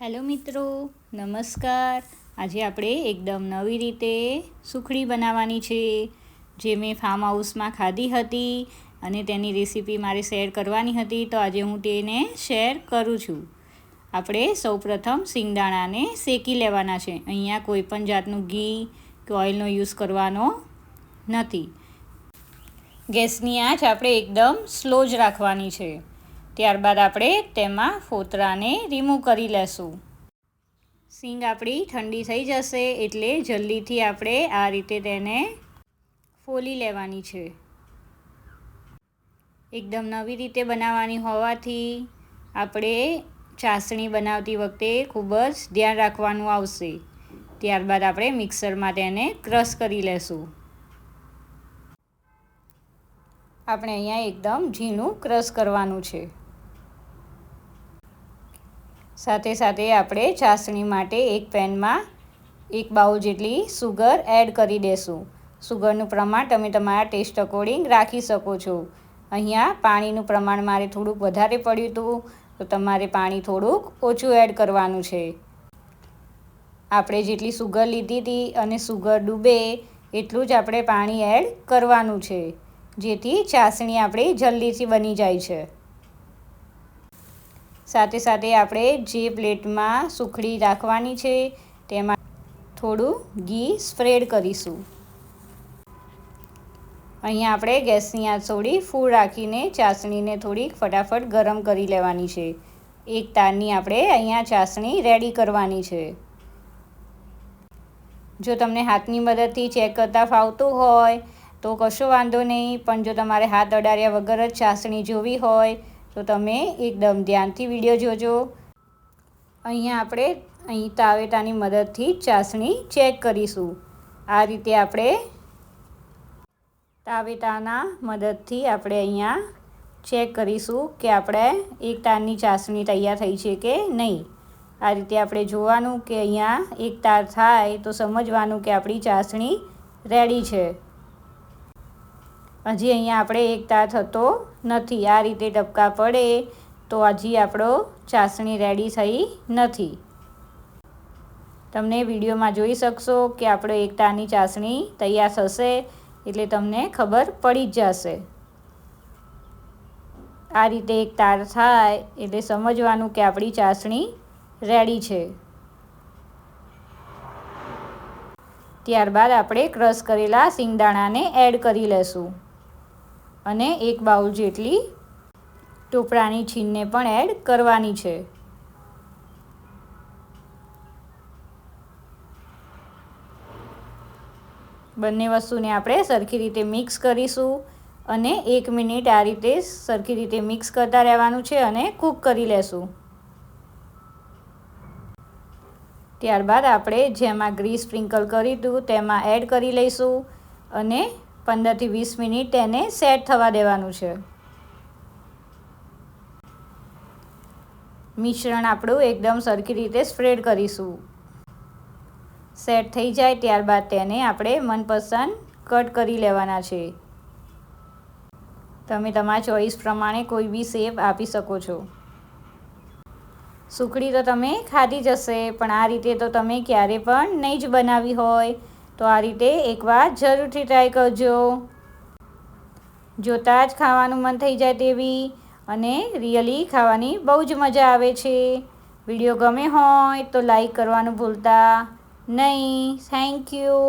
Hello મિત્રો, નમસ્કાર. આજે આપણે એકદમ નવી રીતે સુખડી બનાવવાની છે, જે મેં ફાર્મ હાઉસમાં ખાધી હતી અને તેની રેસીપી મારે શેર કરવાની હતી, તો આજે હું તેને શેર કરું છું. આપણે સૌપ્રથમ સિંગદાણાને શેકી લેવાના છે. અહીંયા કોઈ પણ જાતનું ઘી કે ઓઇલનો યુઝ કરવાનો નથી. ગેસની આંચ આપણે એકદમ સ્લો જ રાખવાની છે. ત્યારબાદ આપણે તેમાં ફોતરાને રિમૂવ કરી લેશું. સિંગ આપણી ઠંડી થઈ જશે એટલે જલ્દીથી આપણે આ રીતે તેને ફોલી લેવાની છે. એકદમ નવી રીતે બનાવવાની હોવાથી આપણે ચાસણી બનાવતી વખતે ખૂબ જ ધ્યાન રાખવાનું આવશે. ત્યારબાદ આપણે મિક્સરમાં તેને ક્રશ કરી લેશું. આપણે અહીંયા એકદમ ઝીણું ક્રશ કરવાનું છે. સાથે સાથે આપણે ચાસણી માટે એક પેનમાં એક બાઉલ જેટલી સુગર એડ કરી દેશું. સુગરનું પ્રમાણ તમે તમારા ટેસ્ટ અકોર્ડિંગ રાખી શકો છો. અહીંયા પાણીનું પ્રમાણ મારે થોડુંક વધારે પડ્યું હતું, તો તમારે પાણી થોડુંક ઓછું એડ કરવાનું છે. આપણે જેટલી સુગર લીધી હતી અને સુગર ડૂબે, એટલું જ આપણે પાણી એડ કરવાનું છે, જેથી ચાસણી આપણી જલ્દીથી બની જાય છે. સાથે સાથે આપણે જે પ્લેટમાં સુખડી રાખવાની છે, તેમાં થોડું ઘી સ્પ્રેડ કરીશું. અહીંયા આપણે ગેસની આંચ થોડી ફૂલ રાખીને ચાસણીને થોડીક ફટાફટ ગરમ કરી લેવાની છે. એક તારની આપણે અહીંયા ચાસણી રેડી કરવાની છે. જો તમને હાથની મદદથી ચેક કરતાં ફાવતું હોય, તો કશો વાંધો નહીં, પણ જો તમારે હાથ અડાડ્યા વગર જ ચાસણી જોવી હોય તો તમે એકદમ ધ્યાનથી વીડિયો જોજો. અહીંયા આપણે અહીં તાવેટાની મદદથી ચાસણી ચેક કરીશું. આ રીતે આપણે તાવેટાના મદદથી આપણે અહીંયા ચેક કરીશું કે આપણે એક તારની ચાસણી તૈયાર થઈ છે કે નહીં. આ રીતે આપણે જોવાનું કે અહીંયા એક તાર થાય તો સમજવાનું કે આપણી ચાસણી રેડી છે. હજી અહીંયા આપણે એક તાર થતો નથી. આ રીતે ટપકા પડે તો હજી આપણો ચાસણી રેડી થઈ નથી. તમને વિડીયોમાં જોઈ શકશો કે આપણે એક તારની ચાસણી તૈયાર થશે એટલે તમને ખબર પડી જ જશે. આ રીતે એક તાર થાય એટલે સમજવાનું કે આપણી ચાસણી રેડી છે. ત્યારબાદ આપણે ક્રશ કરેલા સિંગદાણાને એડ કરી લેશું. અને એક બાઉલ જેટલી ટોપરાની છીનને પણ એડ કરવાની છે. બંને વસ્તુને આપણે સરખી રીતે મિક્સ કરીશું અને એક મિનિટ આ રીતે સરખી રીતે મિક્સ કરતા રહેવાનું છે અને કૂક કરી લેશું. ત્યારબાદ આપણે જેમાં ગ્રીસ સ્પ્રિંકલ કરી હતું તેમાં એડ કરી લઈશું અને પંદરથી વીસ મિનિટ તેને સેટ થવા દેવાનું છે. મિશ્રણ આપણું એકદમ સરખી રીતે સ્પ્રેડ કરીશું. સેટ થઈ જાય ત્યારબાદ તેને આપણે મનપસંદ કટ કરી લેવાના છે. તમે તમારા ચોઈસ પ્રમાણે કોઈ બી શેપ આપી શકો છો. સુખડી તો તમે ખાધી જશે પણ આ રીતે તો તમે ક્યારે પણ નહીં જ બનાવી હોય. તો આ રીતે એકવાર જરૂરથી ટ્રાય કરજો. જોતાં જ ખાવાનું મન થઈ જાય તેવી અને રિયલી ખાવાની બહુ જ મજા આવે છે. વીડિયો ગમે હોય તો લાઈક કરવાનું ભૂલતા નહીં. Thank you